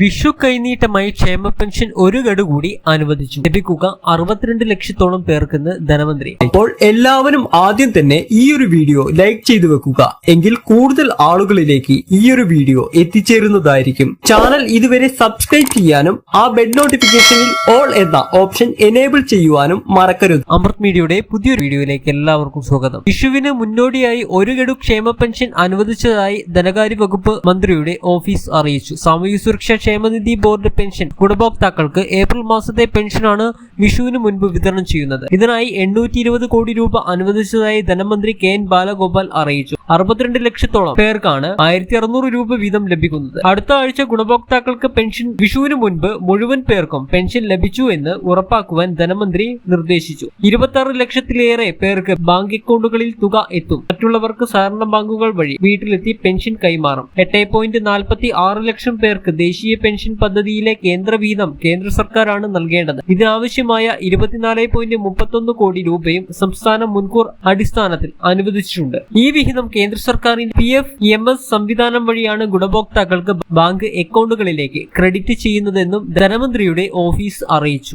വിഷു കൈനീട്ടമായി ക്ഷേമ പെൻഷൻ ഒരു ഗഡു കൂടി അനുവദിച്ചു. ലഭിക്കുക അറുപത്തിരണ്ട് ലക്ഷത്തോളം പേർക്കെന്ന് ധനമന്ത്രി. അപ്പോൾ എല്ലാവരും ആദ്യം തന്നെ ഈ ഒരു വീഡിയോ ലൈക്ക് ചെയ്തു വെക്കുക. എങ്കിൽ കൂടുതൽ ആളുകളിലേക്ക് ഈ ഒരു വീഡിയോ എത്തിച്ചേരുന്നതായിരിക്കും. ചാനൽ ഇതുവരെ സബ്സ്ക്രൈബ് ചെയ്യാനും ആ ബെഡ് നോട്ടിഫിക്കേഷനിൽ ഓൾ എന്ന ഓപ്ഷൻ എനേബിൾ ചെയ്യുവാനും മറക്കരുത്. അമൃത് മീഡിയയുടെ പുതിയൊരു വീഡിയോയിലേക്ക് എല്ലാവർക്കും സ്വാഗതം. വിഷുവിന് മുന്നോടിയായി ഒരു ഗഡു ക്ഷേമ പെൻഷൻ അനുവദിച്ചതായി ധനകാര്യ വകുപ്പ് മന്ത്രിയുടെ ഓഫീസ് അറിയിച്ചു. സാമൂഹ്യ സുരക്ഷാ ക്ഷേമനിധി ബോർഡ് പെൻഷൻ ഗുണഭോക്താക്കൾക്ക് ഏപ്രിൽ മാസത്തെ പെൻഷനാണ് വിഷുവിന് മുൻപ് വിതരണം ചെയ്യുന്നത്. ഇതിനായി എണ്ണൂറ്റി കോടി രൂപ അനുവദിച്ചതായി ധനമന്ത്രി കെ എൻ ബാലഗോപാൽ അറിയിച്ചു. അറുപത്തിരണ്ട് ലക്ഷത്തോളം പേർക്കാണ് ആയിരത്തി അറുന്നൂറ് രൂപ വീതം ലഭിക്കുന്നത്. അടുത്ത ആഴ്ച ഗുണഭോക്താക്കൾക്ക് പെൻഷൻ വിഷുവിന് മുൻപ് മുഴുവൻ പേർക്കും പെൻഷൻ ലഭിച്ചു എന്ന് ഉറപ്പാക്കുവാൻ ധനമന്ത്രി നിർദ്ദേശിച്ചു. ഇരുപത്തി ലക്ഷത്തിലേറെ പേർക്ക് ബാങ്ക് അക്കൗണ്ടുകളിൽ തുക എത്തും. മറ്റുള്ളവർക്ക് സഹകരണ ബാങ്കുകൾ വഴി വീട്ടിലെത്തി പെൻഷൻ കൈമാറും. എട്ട് ലക്ഷം പേർക്ക് ദേശീയ പെൻഷൻ പദ്ധതിയിലെ കേന്ദ്ര വീതം കേന്ദ്ര സർക്കാരാണ് നൽകേണ്ടത്. ഇതിനാവശ്യമായ ഇരുപത്തിനാല് പോയിന്റ് മുപ്പത്തൊന്ന് കോടി രൂപയും സംസ്ഥാനം മുൻകൂർ അടിസ്ഥാനത്തിൽ അനുവദിച്ചിട്ടുണ്ട്. ഈ വിഹിതം കേന്ദ്ര സർക്കാരിന്റെ പി എഫ് എം എസ് സംവിധാനം വഴിയാണ് ഗുണഭോക്താക്കൾക്ക് ബാങ്ക് അക്കൗണ്ടുകളിലേക്ക് ക്രെഡിറ്റ് ചെയ്യുന്നതെന്നും ധനമന്ത്രിയുടെ ഓഫീസ് അറിയിച്ചു.